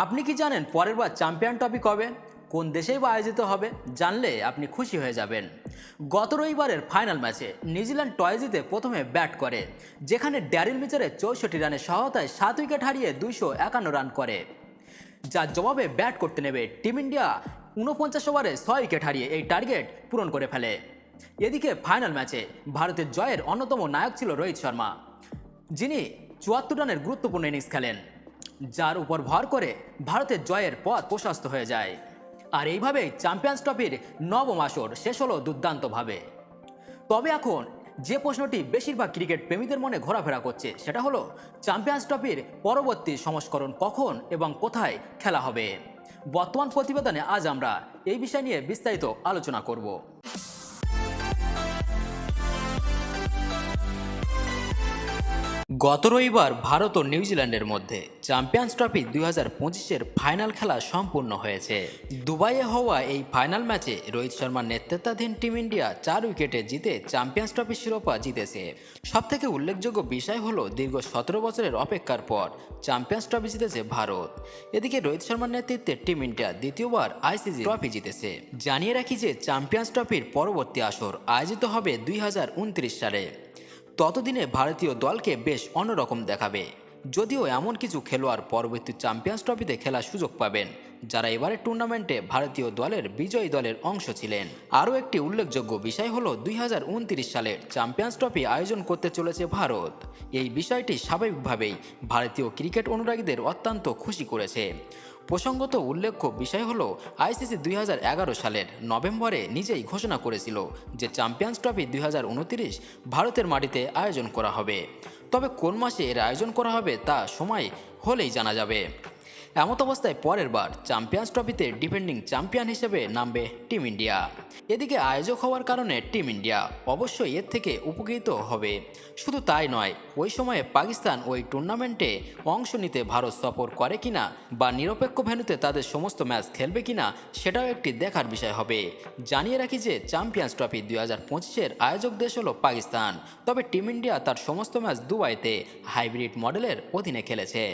আপনি কি জানেন পরের বার চ্যাম্পিয়ন ট্রফি কবে? কোন দেশেই বা আয়োজিত হবে? জানলে আপনি খুশি হয়ে যাবেন। গত রবিবারের ফাইনাল ম্যাচে নিউজিল্যান্ড টয় জিতে প্রথমে ব্যাট করে, যেখানে ড্যারিল মিচারের চৌষট্টি রানের সহায়তায় সাত উইকেট হারিয়ে দুইশো একান্ন রান করে। যার জবাবে ব্যাট করতে নেবে টিম ইন্ডিয়া উনপঞ্চাশ ওভারে ছয় উইকেট হারিয়ে এই টার্গেট পূরণ করে ফেলে। এদিকে ফাইনাল ম্যাচে ভারতের জয়ের অন্যতম নায়ক ছিল রোহিত শর্মা, যিনি চুয়াত্তর রানের গুরুত্বপূর্ণ ইনিংস খেলেন। যার উপর ভর করে ভারতের জয়ের পথ প্রশস্ত হয়ে যায়। আর এইভাবেই চ্যাম্পিয়ন্স ট্রফির নবম আসর শেষ হলো দুর্দান্তভাবে। তবে এখন যে প্রশ্নটি বেশিরভাগ ক্রিকেট প্রেমীদের মনে ঘোরাফেরা করছে, সেটা হলো চ্যাম্পিয়ন্স ট্রফির পরবর্তী সংস্করণ কখন এবং কোথায় খেলা হবে? বর্তমান প্রতিবেদনে আজ আমরা এই বিষয় নিয়ে বিস্তারিত আলোচনা করব। গত রবিবার ভারত ও নিউজিল্যান্ডের মধ্যে চ্যাম্পিয়ন্স ট্রফি দুই হাজার পঁচিশের ফাইনাল খেলা সম্পূর্ণ হয়েছে। দুবাইয়ে হওয়া এই ফাইনাল ম্যাচে রোহিত শর্মার নেতৃত্বাধীন টিম ইন্ডিয়া চার উইকেটে জিতে চ্যাম্পিয়ন্স ট্রফির শিরোপা জিতেছে। সবথেকে উল্লেখযোগ্য বিষয় হলো দীর্ঘ সতেরো বছরের অপেক্ষার পর চ্যাম্পিয়ন্স ট্রফি জিতেছে ভারত। এদিকে রোহিত শর্মার নেতৃত্বে টিম ইন্ডিয়া দ্বিতীয়বার আইসিসি ট্রফি জিতেছে। জানিয়ে রাখি যে চ্যাম্পিয়ন্স ট্রফির পরবর্তী আসর আয়োজিত হবে দুই হাজার উনত্রিশ সালে। ততদিনে ভারতীয় দলকে বেশ অন্যরকম দেখাবে। যদিও এমন কিছু খেলোয়াড় পরবর্তী চ্যাম্পিয়ন্স ট্রফিতে খেলার সুযোগ পাবেন, যারা এবারের টুর্নামেন্টে ভারতীয় দলের বিজয়ী দলের অংশ ছিলেন। আরও একটি উল্লেখযোগ্য বিষয় হল দুই হাজার উনত্রিশ সালের চ্যাম্পিয়ন্স ট্রফি আয়োজন করতে চলেছে ভারত। এই বিষয়টি স্বাভাবিকভাবেই ভারতীয় ক্রিকেট অনুরাগীদের অত্যন্ত খুশি করেছে। প্রসঙ্গত উল্লেখ্য বিষয় হল, আইসিসি দুই হাজার এগারো সালের নভেম্বরে নিজেই ঘোষণা করেছিল যে চ্যাম্পিয়ন্স ট্রফি দু হাজার উনত্রিশ ভারতের মাটিতে আয়োজন করা হবে। তবে কোন মাসে এর আয়োজন করা হবে তা সময় হলেই জানা যাবে। এমত অবস্থায় পরের বার চ্যাম্পিয়ন্স ট্রফিতে ডিফেন্ডিং চ্যাম্পিয়ন হিসেবে নামবে টিম ইন্ডিয়া এদিকে আয়োজক হওয়ার কারণে টিম ইন্ডিয়া অবশ্যই এর থেকে উপকৃত হবে। শুধু তাই নয়, ওই সময়ে পাকিস্তান ওই টুর্নামেন্টে অংশ নিতে ভারত সফর করে কিনা বা নিরপেক্ষ ভেন্যুতে তাদের সমস্ত ম্যাচ খেলবে কিনা, সেটাও একটি দেখার বিষয় হবে। জানিয়ে রাখি যে চ্যাম্পিয়ন্স ট্রফি দুই হাজার পঁচিশের আয়োজক দেশ হলো পাকিস্তান। তবে টিম ইন্ডিয়া তার সমস্ত ম্যাচ দুবাইতে হাইব্রিড মডেলের অধীনে খেলেছে।